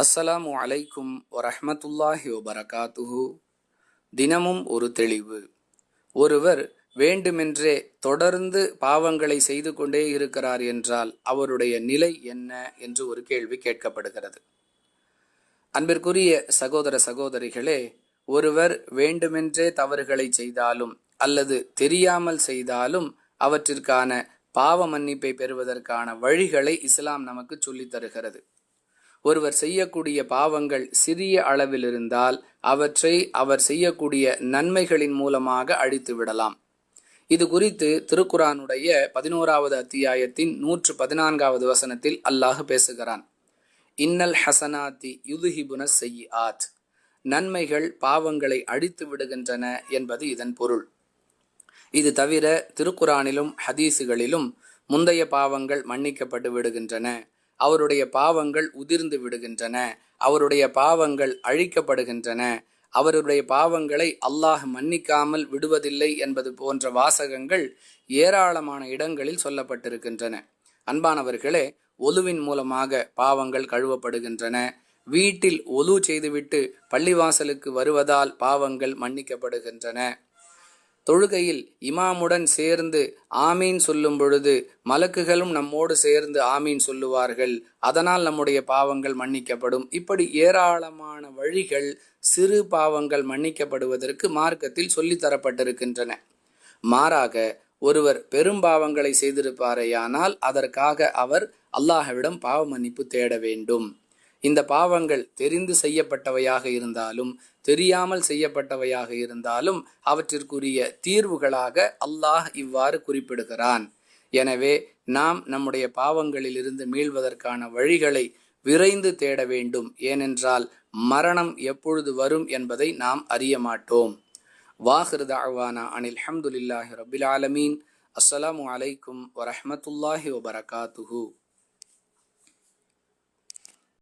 அஸ்ஸலாமு அலைக்கும் வரஹமத்துல்லாஹி வபரகாத்துஹு. தினமும் ஒரு தெளிவு. ஒருவர் வேண்டுமென்றே தொடர்ந்து பாவங்களை செய்து கொண்டே இருக்கிறார் என்றால் அவருடைய நிலை என்ன என்று ஒரு கேள்வி கேட்கப்படுகிறது. அன்பிற்குரிய சகோதர சகோதரிகளே ஒருவர் வேண்டுமென்றே தவறுகளை செய்தாலும் அல்லது தெரியாமல் செய்தாலும் அவற்றிற்கான பாவ மன்னிப்பை பெறுவதற்கான வழிகளை இஸ்லாம் நமக்கு சொல்லித் தருகிறது. ஒருவர் செய்யக்கூடிய பாவங்கள் சிறிய அளவில் இருந்தால் அவற்றை அவர் செய்யக்கூடிய நன்மைகளின் மூலமாக அழித்து விடலாம். இது குறித்து திருக்குரானுடைய பதினோராவது அத்தியாயத்தின் நூற்று பதினான்காவது வசனத்தில் அல்லாஹ் பேசுகிறான். இன்னல் ஹசனாத்தி யுதுஹிபுன செய்யி ஆத் நன்மைகள் பாவங்களை அழித்து விடுகின்றன என்பது இதன் பொருள். இது தவிர திருக்குரானிலும் ஹதீசுகளிலும் முந்தைய பாவங்கள் மன்னிக்கப்பட்டு விடுகின்றன. அவருடைய பாவங்கள் உதிர்ந்து விடுகின்றன. அவருடைய பாவங்கள் அழிக்கப்படுகின்றன. அவருடைய பாவங்களை அல்லாஹ் மன்னிக்காமல் விடுவதில்லை என்பது போன்ற வாசகங்கள் ஏராளமான இடங்களில் சொல்லப்பட்டிருக்கின்றன. அன்பானவர்களே ஒலுவின் மூலமாக பாவங்கள் கழுவப்படுகின்றன. வீட்டில் ஒலு செய்துவிட்டு பள்ளிவாசலுக்கு வருவதால் பாவங்கள் மன்னிக்கப்படுகின்றன. தொழுகையில் இமாமுடன் சேர்ந்து ஆமீன் சொல்லும் பொழுது மலக்குகளும் நம்மோடு சேர்ந்து ஆமீன் சொல்லுவார்கள். அதனால் நம்முடைய பாவங்கள் மன்னிக்கப்படும். இப்படி ஏராளமான வழிகள் சிறு பாவங்கள் மன்னிக்கப்படுவதற்கு மார்க்கத்தில் சொல்லித்தரப்பட்டிருக்கின்றன மாறாக ஒருவர் பெரும் பாவங்களை செய்திருப்பாரேயானால் அதற்காக அவர் அல்லாஹ்விடம் பாவ மன்னிப்பு தேட வேண்டும். இந்த பாவங்கள் தெரிந்து செய்யப்பட்டவையாக இருந்தாலும் தெரியாமல் செய்யப்பட்டவையாக இருந்தாலும் அவற்றிற்குரிய தீர்வுகளாக அல்லாஹ் இவ்வாறு குறிப்பிடுகிறான். எனவே நாம் நம்முடைய பாவங்களிலிருந்து மீள்வதற்கான வழிகளை விரைந்து தேட வேண்டும். ஏனென்றால் மரணம் எப்பொழுது வரும் என்பதை நாம் அறிய மாட்டோம். வாஹிருத அவானா அனில் ஹம்துலில்லாஹி ரபில் ஆலமீன். அஸ்ஸலாமு அலைக்கும் வரஹமத்துல்லாஹி வபரகாத்துஹூ.